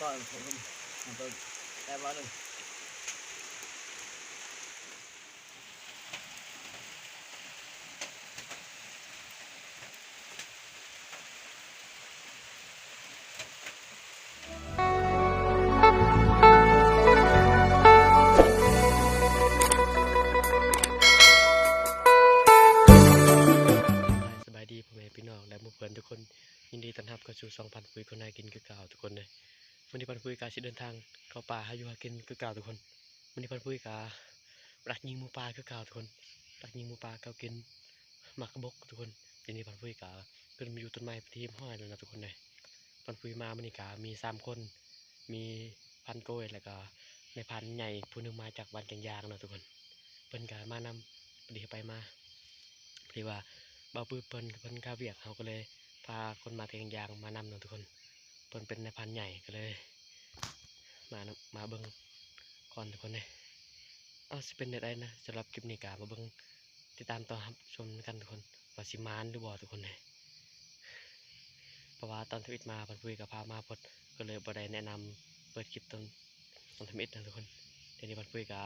ก็ผมผมก็แอบาสิเดินทางเข้าป่าหาอยู่หากินคือเก่าทุกคนวันนี้พันธุ์ปุ๋ยการักยิงมูป่าคือเก่าทุกคนรักยิงมูป่าเก่ากินหมักบกทุกคนทีนี้พันธุ์ปุ๋ยกาขึ้นมาอยู่ต้นไม้ทีมห้อยแล้วนะทุกคนเลยพันธุ์ปุ๋ยมามันนี่กามีสามคน มีพันโกยแล้วก็ในพันใหญ่ผู้หนึงมาจากบ้านแกงยางเนาะทุกคนเพิ่นกามานำพอดีไปมาพอดีว่าบ่าวปื้อเพิ่นเพิ่นกาเวียกเขาก็เลยพาคนมาเทียงยางมานำเนาะทุกคนเพิ่นเป็นในพันใหญ่ก็เลย มามาเบิ่งก่อนทุกคนเลยเอ้าสิเป็นได้นะสำหรับคลิปนี้กามาเบิ่งติดตามต่อครับชมกันทุกคนว่าสิมานหรือบ่ทุกคนเลยเพราะว่าตอนทวิตมาพิ่นคุยกับพามาพดก็เลยบ่ได้แนะนำเปิดคลิปตอนตอนทวิตนะทุกคนทีนี้พิ่นคุยกับ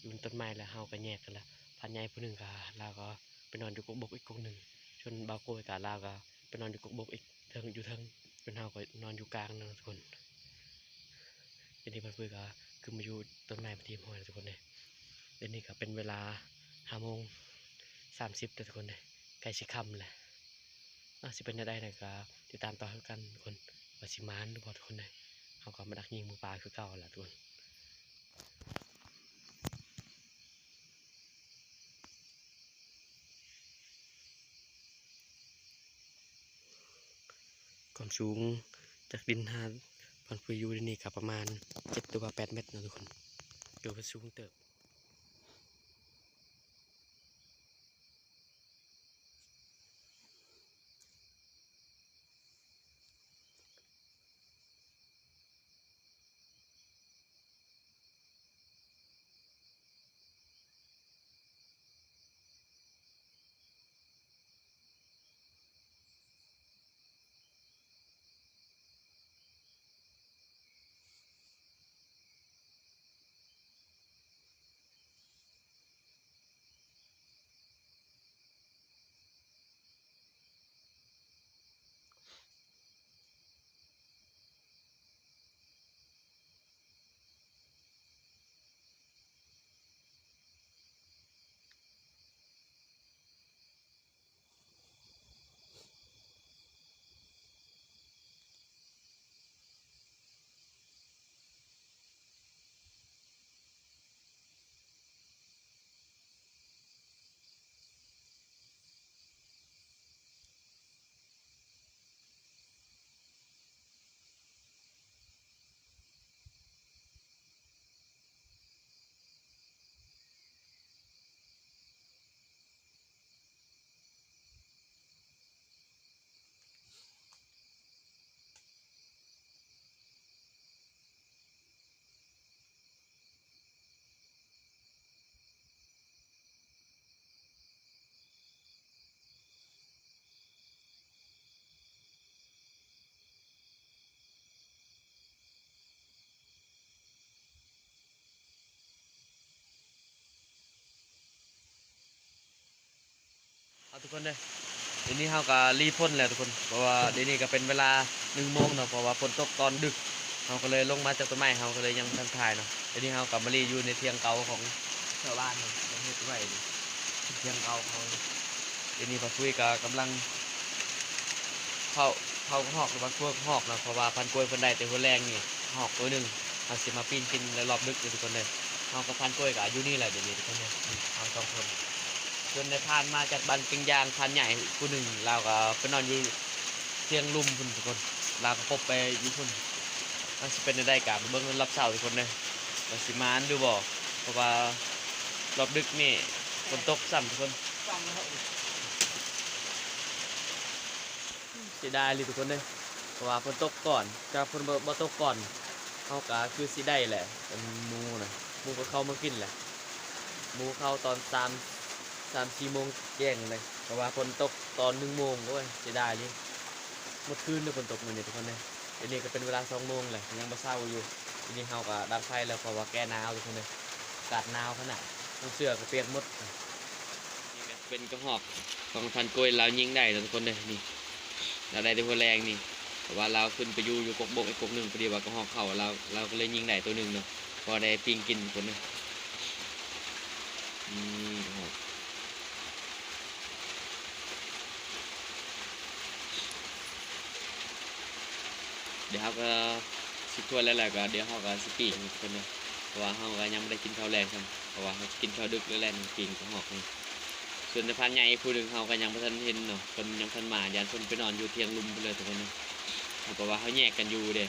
ยู่บนต้นไม้แล้วเฮาก็แยกกันละพันใหญ่ผู้หนึ่งก็แล้วก็ไปนอนอยู่กกบกอีกกกหนึ่งชนบาโกยกาลาวก็ไปนอนอยู่กกบกอีกเทิงอยู่เทิงเป็นเฮาก็นอนอยู่กลางนอนนะทุกคน ทีนี้เพื่อนก็คือมาอยู่ต้นไม้ประทีมหอยนะทุกคนเลยเดี๋ยวนี้ก็เป็นเวลาห้าโมงสามสิบทุกคนเลยใกล้สิค่ำแหละอะสิเป็นได้ไหนก็ติดตามต่อกันทุกคนว่าสิมานทุกคนเลยเขาก็มาดักยิงหมูป่าคือเก่าแหละทุกคนความสูงจากดินหา พันธุ์ยูนี่ครับประมาณเจ็ดตัวแปดเมตรนะทุกคนเดี๋ยวสูงเติบ คนเลยเดี๋ยวนี้เราก็รีพ่นแล้วทุกคน เพราะว่าเดี๋ยวนี้ก็เป็นเวลาหนึ่งโมงเนาะ เพราะว่าฝนตกตอนดึกเราก็เลยลงมาจากต้นไม้เราก็เลยยังทันถ่ายเนาะเดี๋ยวนี้เรากลับมารีอยู่ในเทียงเก่าของชาวบ้านเนาะเราเฮ็ดไว้นี่เทียงเก่าเขาเดี๋ยวนี้พอคุยกับกำลังเผาเผาหอกหรือว่าพวกหอกเนาะ เพราะว่าพันกล้วยเพิ่นได้แต่หัวแรงนี่หอกตัวหนึ่งเอาสิมาปีนกินแล้วรอบดึกเลยทุกคนเลยเรากับพันกล้วยกับอายุนี่แหละเดี๋ยวนี้ทุกคนเลยนี่เอาสองคน ส่วนในพานมาจากบันเปียงยางพานใหญ่ผู้หนึ่งเราก็ไปนอนอยู่เทียงลุ่มพุ่นทุกคนเราก็พบไปอยู่พุ่นมันสิเป็นได้การเบิ่งรับเสาทุกคนเลยว่าสิมานดูบ่เพราะว่ารอบดึกนี่ฝนตกซ้ำทุกคนเสียดายเลยทุกคนเลยเพราะว่าฝนตกก่อนถ้าฝนบ่ตกก่อนเขาก็คือสิได้แหละเป็นมูนะมูก็เข้ามากินแหละมูเข้าตอนสาม สามสี่โมงแจ้งเลยเพราะว่าฝนตกตอนหนึ่งโมงด้วยเสียดายเลยเมื่อคืนเนี่ยฝนตกเหมือนเดิมทุกคนเลยเดี๋ยวนี้ก็เป็นเวลาสองโมงเลยยังบ่เศร้าอยู่ทีนี้เฮาก็ดับไฟแล้วเพราะว่าแก้หนาวทุกคนเลยกาศหนาวขนาดต้องเสื้อก็เปียกหมดเป็นกระหอกของพันกล้วยเรายิงได้ทุกคนเลยนี่เราได้ตัวแรงนี่แต่ว่าเราขึ้นไปอยู่อยู่กบกไอ้กกหนึ่งพอดีว่ากระหอกเข้าเราเราก็เลยยิงได้ตัวหนึ่งเนาะพอได้ปิงกินคนเลยนี่กระหอก เดี๋ยวเขาก็สิทวนแล้วแหละก็เดี๋ยวเขาก็สปีกคนเลยเพราะว่าเขาก็ยังไม่ได้กินข้าวแรงครับเพราะว่าเขากินข้าวดึกแล้วแหละนี่ปีนก็หอกนี่ส่วนในพันใหญ่ผู้หนึ่งเขาก็ยังไม่ทันเห็นเนาะคนยังทันมายันคนไปนอนอยู่เทียงลุมไปเลยทุกคนเลยเพราะว่าเขาแยกกันอยู่เด้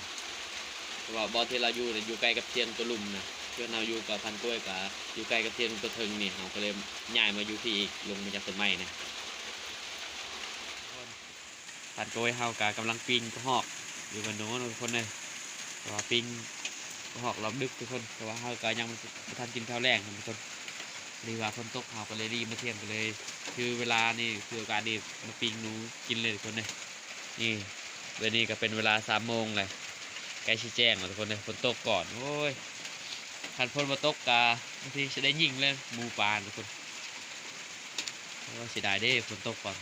เพราะว่าบอที่เราอยู่เนี่ยอยู่ใกล้กับเทียงตัวลุมนะเพื่อนเราอยู่กับพันกล้วยกับอยู่ใกล้กับเทียงตัวเทิงนี่เขาก็เลยย้ายมาอยู่ที่อีกลงมาจากต้นไม้นะพันกล้วยเขากากำลังปีนก็หอก อยู่กันโน้นทุกคนเลยต่ว่าปิ้งหอกรอบดึกทุกคนแต่ว่าเฮาก็ยังม่ทันกินข้าวแรงทุกคนรีว่าคนตกเฮาก็เลยรีมาเที่ยงกันเลย คือเวลานี่คือโอกาสดีมาปิ้งหนูกินเลยทุกคนเลยนี่เดี๋ยวนี้ก็เป็นเวลาสามโมงเลยใกล้ชี้แจ้งทุกคนเลยฝนตกก่อนโอ้ยคันฝนมาตกกาบางทีจะได้ยิงเลยหมูปลาทุกคนเพราะว่าเสียดายเด้ฝนตกก่อน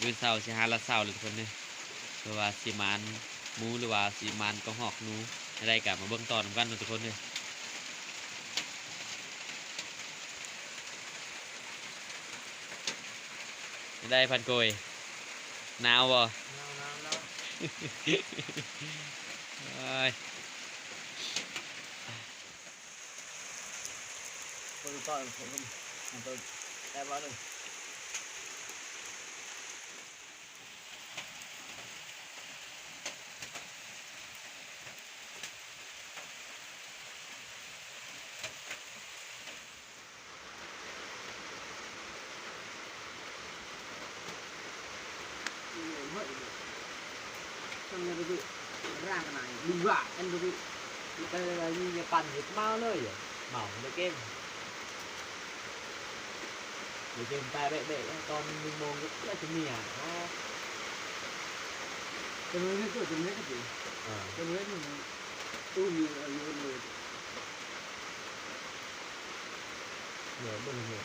ยืนเสาสิหาละเสาเลยทุกคนเนี่ย เพราะว่าสีมันหมูหรือว่าสีมันก็หอกนูอะไรกับมาเบิ่งตอนนำกันทุกคนเนี่ยได้พันโกยหนาวบ่น้ำน้ำน้ำเอ้ยคนต่อผมมันตัวแต่ว่าหนึ่ง trong nhà tôi ra cái này đừng vả anh tôi ไปเลยยิงจะปั่นหยิบเมาเลยเหรอเมาในเกมเดี๋ยวเกมตายเบะๆตอนหนึ่งโมงก็จะมีอะอ๋อ cái nơi cái cửa cái nơi cái gì อ่า cái nơi mình tôi nhiều ở nhiều người เหนือเบิ่งเหนือ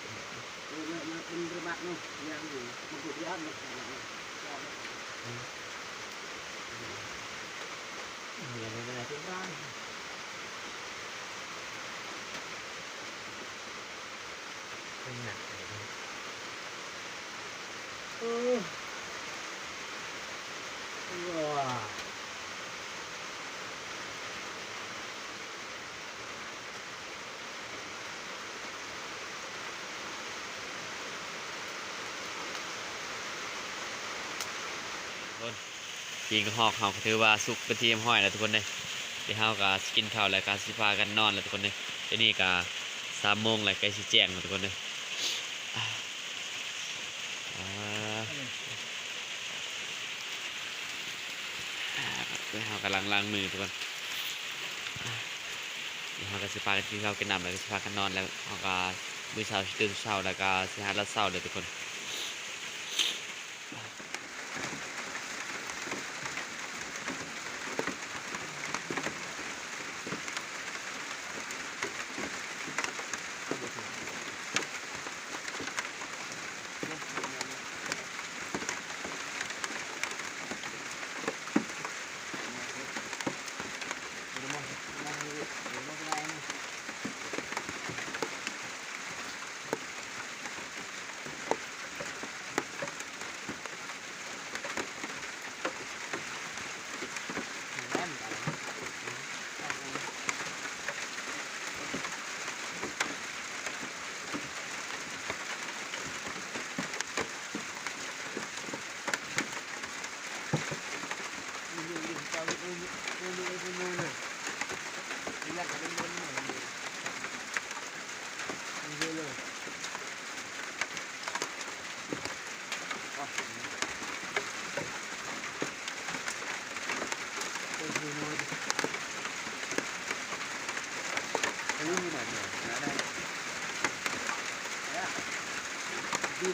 rồi nó nó bên cái bạn nó nhà gì mà cũng đi ăn được cả này เหนือในขณะที่บ้านเป็นหนักเลยนะเออว้า ปีนก็หอกเฮาถือว่าสุกเป็นทีมห้อยแล้วทุกคนเลยเดี๋ยวเฮาก็สิกินข้าวแล้วก็สิพากันนอนแล้วทุกคนเลยเดี๋ยวนี้ก็สามโมงแล้วใกล้สิแจ้งแล้วทุกคนเลยเดี๋ยวเรากำลังล้างมือทุกคนเดี๋ยวเราก็สิพากันกินข้าวกินน้ำแล้วก็สิพากันนอนแล้วเราก็มื้อเช้าตื่นเช้าแล้วก็สิหาละเช้าเลยทุกคน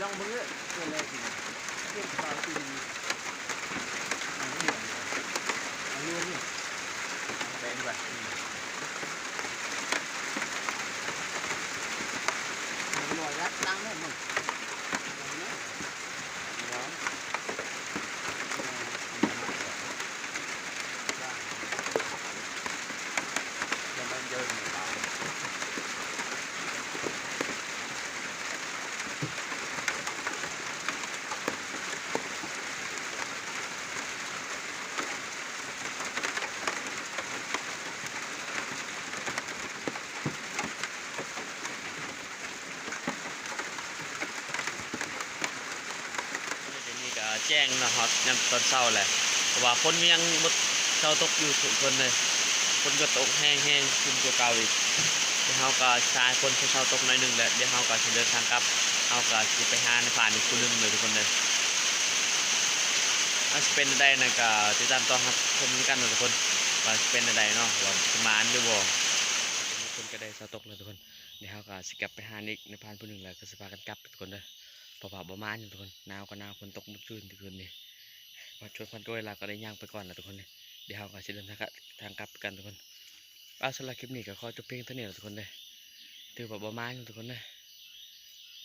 当不认，现在是。 งนะครับยามตอนเช้าแหละเพราะว่าฝนยังบ่เช้าตกอยู่ทุกคนเลยฝนก็ตกแห้งๆขึ้นกว่าเก่าอีกเดี๋ยวเฮาก็ชายฝนเช้าตกหน่อยหนึงแหละเดี๋ยวเฮาก็สิเดินทางกลับเฮาก็สิไปหาในผ่านอีกคนหนึงเลยทุกคนเลยอาจสิเป็นได้นะก็ติดตามต่อครับชมกันทุกคนว่าเป็นได้เนาะว่าสิมานหรือบ่ทุกคนก็ได้เช้าตกแล้วทุกคนเดี๋ยวเฮาก็สิกลับไปหาอีกในผ่านผู้หนึงแล้วก็สพากันกลับทุกคนเด้อ เพราะว่าประมาณอยู่ทุกคนหนาวก็หนาวฝนตกมื่อคืนทุกคนนี่มาชวนพันด้วยเราก็ได้ย่างไปก่อนนะทุกคนเลยเดี๋ยวเราก็จะเดินทางกลับทางกลับกันทุกคนเอาสำหรับคลิปนี้ก็ขอจบเพียงเท่านี้แหละทุกคนเลยถือว่าประมาณอยู่ทุกคนเลย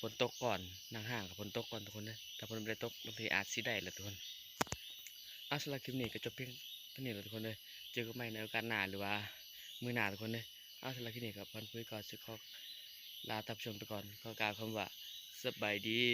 ฝนตกก่อนนางห่างกับฝนตกก่อนทุกคนเลยถ้าฝนไม่ได้ตกบางทีอาจสิได้แหละทุกคนเอาสำหรับคลิปนี้ก็จบเพียงเท่านี้ละทุกคนเลยเจอกันใหม่ในโอกาสหน้าหรือว่ามือหน้าทุกคนเลยเอาสำหรับคลิปนี้กับพันคุยก่อนจะขอลาทับชมไปก่อนขอกล่าวคำว่า สบายดี